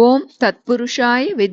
ஓம் தத்புருஷாய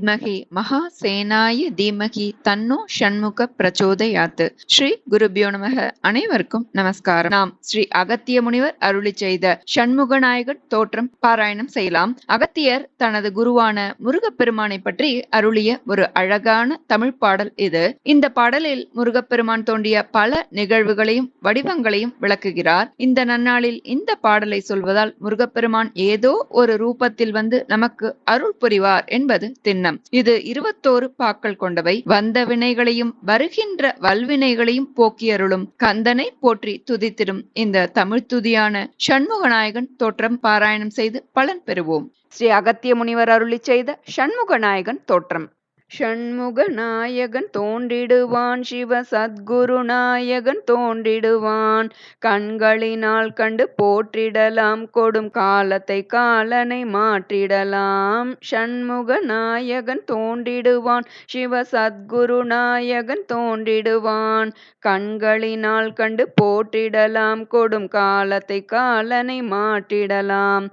மகா சேனாயி தீமகி தன்னோ ஷண்முக பிரச்சோதயாத்து. ஸ்ரீ குருபியோ நமக. அனைவருக்கும் நமஸ்காரம். நாம் ஸ்ரீ அகத்திய முனிவர் அருளி செய்த ஷண்முகநாயகர் தோற்றம் பாராயணம் செய்யலாம். அகத்தியர் தனது குருவான முருகப்பெருமானை பற்றி அருளிய ஒரு அழகான தமிழ் பாடல் இது. இந்த பாடலில் முருகப்பெருமான் தோண்டிய பல நிகழ்வுகளையும் வடிவங்களையும் விளக்குகிறார். இந்த நன்னாளில் இந்த பாடலை சொல்வதால் முருகப்பெருமான் ஏதோ ஒரு ரூபத்தில் வந்து நமக்கு அருள் புரிவார் என்பது திண்ணம். இது இருபத்தோரு பாக்கள் கொண்டவை. வந்த வினைகளையும் வருகின்ற வல்வினைகளையும் போக்கியருளும். கந்தனை போற்றி துதித்திடும். இந்த தமிழ் துதியான சண்முகநாயகன் தோற்றம் பாராயணம் செய்து பலன் பெறுவோம். ஸ்ரீ அகத்திய முனிவர் அருளி செய்த சண்முகநாயகன் தோற்றம். ஷண்முகநாயகன் தோன்றிடுவான் சிவ சத்குரு நாயகன் தோன்றிடுவான். கண்களினால் கண்டு போற்றிடலாம் கொடும் காலத்தை காலனை மாற்றிடலாம். ஷண்முகநாயகன் தோன்றிடுவான் சிவ சத்குரு நாயகன் தோன்றிடுவான். கண்களினால் கண்டு போற்றிடலாம் கொடும் காலத்தை காலனை மாற்றிடலாம்.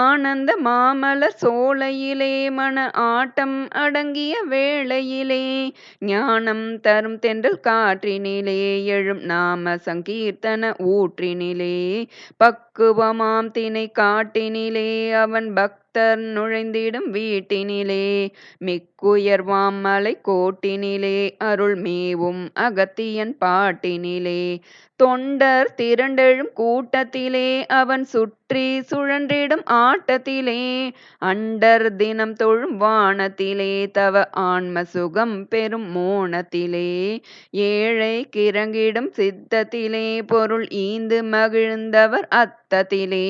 ஆனந்த மாமல சோலையிலே மன ஆட்டம் அடங்கிய வேளையிலே ஞானம் தரும் தென்றல் காற்றினிலே எழும் நாம சங்கீர்த்தன ஊற்றினிலே பக்குவமாம் தினை காட்டினிலே அவன் பக்தர் நுழைந்திடும் வீட்டினிலே. மிக்குயர்வாமலை கோட்டினிலே. அருள் மேவும் அகத்தியன் பாட்டினிலே. தொண்டர் திரண்டெழும் கூட்டத்திலே. அவன் சுற்றி சுழன்றிடும் ஆட்டத்திலே. அண்டர் தினம் தொழும் வானத்திலே. தவ ஆன்ம சுகம் பெரும் மோனத்திலே. ஏழை கிறங்கிடும் சித்தத்திலே. பொருள் ஈந்து மகிழ்ந்தவர் அத்தத்திலே.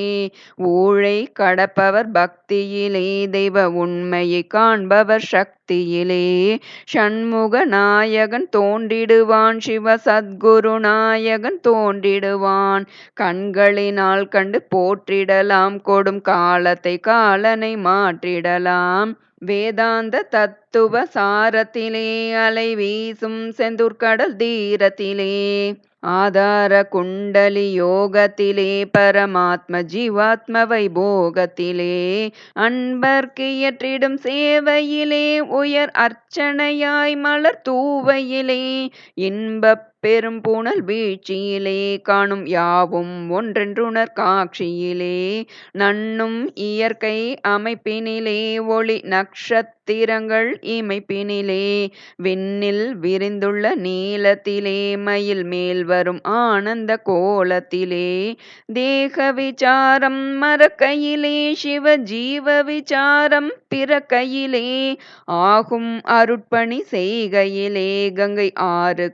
ஊழை கடப்பவர் பக்தி சக்தியிலே தெய்வ உண்மையை காண்பவர் சக்தியிலே. ஷண்முக நாயகன் தோன்றிடுவான் சிவ சத்குரு நாயகன் தோன்றிடுவான். கண்களினால் கண்டு போற்றிடலாம் கொடும் காலத்தை காலனை மாற்றிடலாம். வேதாந்த தத்துவ சாரத்திலே அலை வீசும் செந்தூர்கடல் தீரத்திலே ஆதார குண்டலி யோகத்திலே பரமாத்ம ஜீவாத்ம வைபோகத்திலே அன்பர்க்கு இயற்றிடும் சேவையிலே உயர் அர்ச்சனையாய் மலர் தூவையிலே இன்பப் பெரும் புனல் வீழ்ச்சியிலே காணும் யாவும் ஒன்றென்றுணர் காட்சியிலே. நன்னும் இயற்கை அமைப்பினிலே ஒளி நக்ஷத்திரங்கள் இமைப்பினிலே. விண்ணில் விரிந்துள்ள நீளத்திலே மயில் மேல் வரும் ஆனந்த கோலத்திலே. தேக விசாரம் மறக்கையிலே சிவ ஜீவ விசாரம் பிறக்கையிலே. ஆகும் அருட்பணி செய்கையிலே கங்கை ஆறு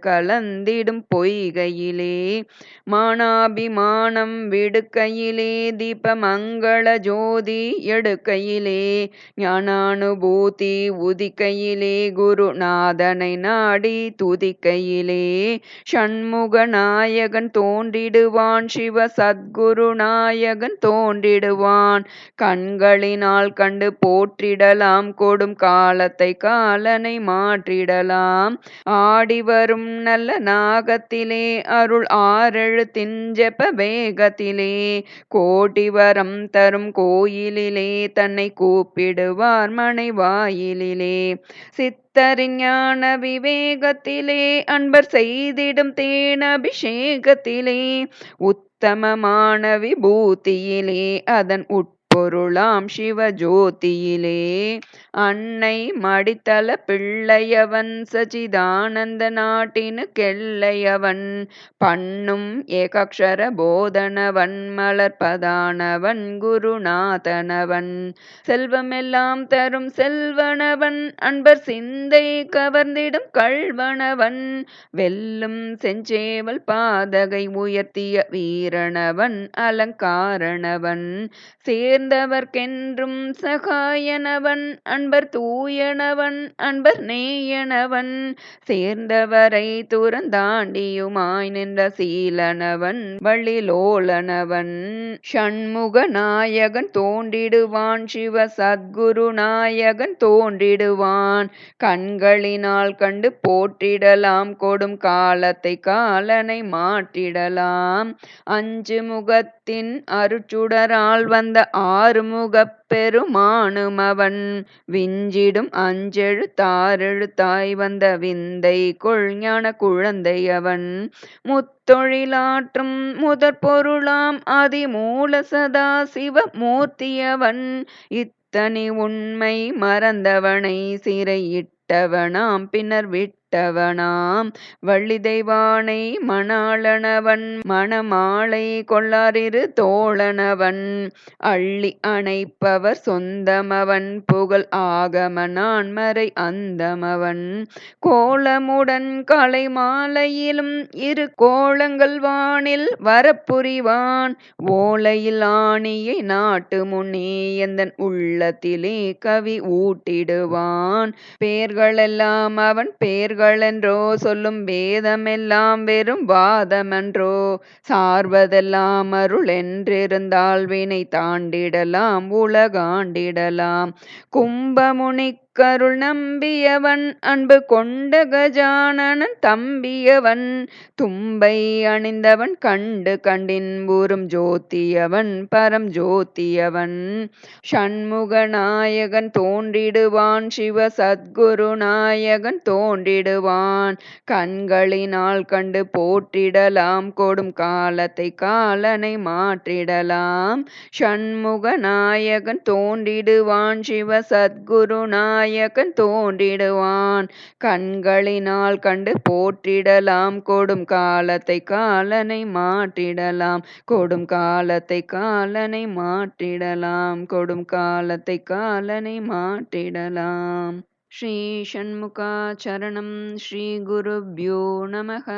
கலந்திடும் பொய்கையிலே. மானாபிமானம் விடுக்கையிலே தீபமங்கள ஜோதி எடுக்கையிலே. ஞானானுபூதி உதிக்கையிலே குருநாதனை நாடி துதிக்கையிலே. ஷண்முக நாயகன் தோன்றிடுவான் சிவ சத்குரு நாயகன் தோன்றிடுவான். கண்களினால் கண்டு போற்றிடலாம் கொடும் காலத்தை காலனை மாற்றிடலாம். ஆடி வரும் நல்ல நாகத்திலே அருள் ஆரெழுத்தின் ஜெப வேகத்திலே கோடி வரம் தரும் கோயிலிலே தன்னை கூப்பிடுவார் மனைவாயிலே வாயிலிலே சித்தரின் விவேகத்திலே அன்பர் செய்திடும் தேன் அபிஷேகத்திலே. உத்தமமான விபூதியிலே அதன் உட்பொருளாம் சிவஜோதியிலே. அன்னை மடித்தல பிள்ளையவன் சச்சிதானந்த நாட்டினு கெள்ளையவன். பண்ணும் ஏகக்ஷர போதனவன் மலர்பதானவன் குருநாதனவன். செல்வமெல்லாம் தரும் செல்வனவன் அன்பர் சிந்தை கவர்ந்திடும் கள்வனவன். வெல்லும் செஞ்சேவல் பாதகை உயர்த்திய வீரணவன் அலங்காரணவன். சேர்ந்தவர்க்கென்றும் சகாயனவன் அன்பர் தூயனவன் அன்பர் நேயனவன் சேர்ந்தவரை துறந்தாண்டியுமாய் நின்ற சீலனவன் வழிலோலனவன் ஷண்முக நாயகன் தோன்றிடுவான் சிவ சத்குரு நாயகன் தோன்றிடுவான். கண்களினால் கண்டு போற்றிடலாம் கொடும் காலத்தை காலனை மாற்றிடலாம். அஞ்சு முகத் அண்டத்தின் அருட்சுடரால் வந்த ஆறுமுகப் பெருமானுமவன் விஞ்சிடும் அஞ்செழுத்தாரெழுத்தாய் வந்த விந்தை கொள்ஞான குழந்தையவன். முத்தொழிலாற்றும் முதற் பொருளாம் அதிமூல சதா சிவ மூர்த்தியவன் இத்தனி உண்மை மறந்தவனை சிறையிட்டவனாம் பின்னர் விட்டு விட்டவனாம் வள்ளி தெய்வானை மணாளனவன் மணமாலை கொள்ளாரிரு தோழனவன். அள்ளி அணைப்பவர் சொந்தமவன் புகழ் ஆகம நான்மறை அந்தமவன். கோலமுடன் கலை மாலையிலும் இரு கோலங்கள் வானில் வரப்புரிவான். ஓலையில் ஆணியை நாட்டு முன்னே எந்தன் உள்ளத்திலே கவி ஊட்டிடுவான். பேர்களெல்லாம் அவன் என்றோ சொல்லும் வேதமெல்லாம் வெறும் வாதமென்றோ சார்வதெல்லாம் அருள் என்றிருந்தால் வினை தாண்டிடலாம் உலகாண்டிடலாம். கும்பமுனி கருள் நம்பியவன் அன்பு கொண்ட கஜானனன் தம்பியவன். தும்பை அணிந்தவன் கண்டு கண்டின் ஊரும் ஜோதியவன் பரம் ஜோதியவன் ஷண்முக நாயகன் தோன்றிடுவான் சிவ சத்குரு நாயகன் தோன்றிடுவான். கண்களினால் கண்டு போற்றிடலாம் கொடும் காலத்தை காலனை மாற்றிடலாம். ஷண்முக நாயகன் தோன்றிடுவான் சிவ சத்குரு நாயகன் தோன்றிடுவான். கண்களினால் கண்டு போற்றிடலாம். கொடும் காலத்தை காலனை மாற்றிடலாம். கொடும் காலத்தை காலனை மாற்றிடலாம். கொடும் காலத்தை காலனை மாற்றிடலாம். ஸ்ரீ ஷண்முகா சரணம் ஸ்ரீ குருப்யோ நமக.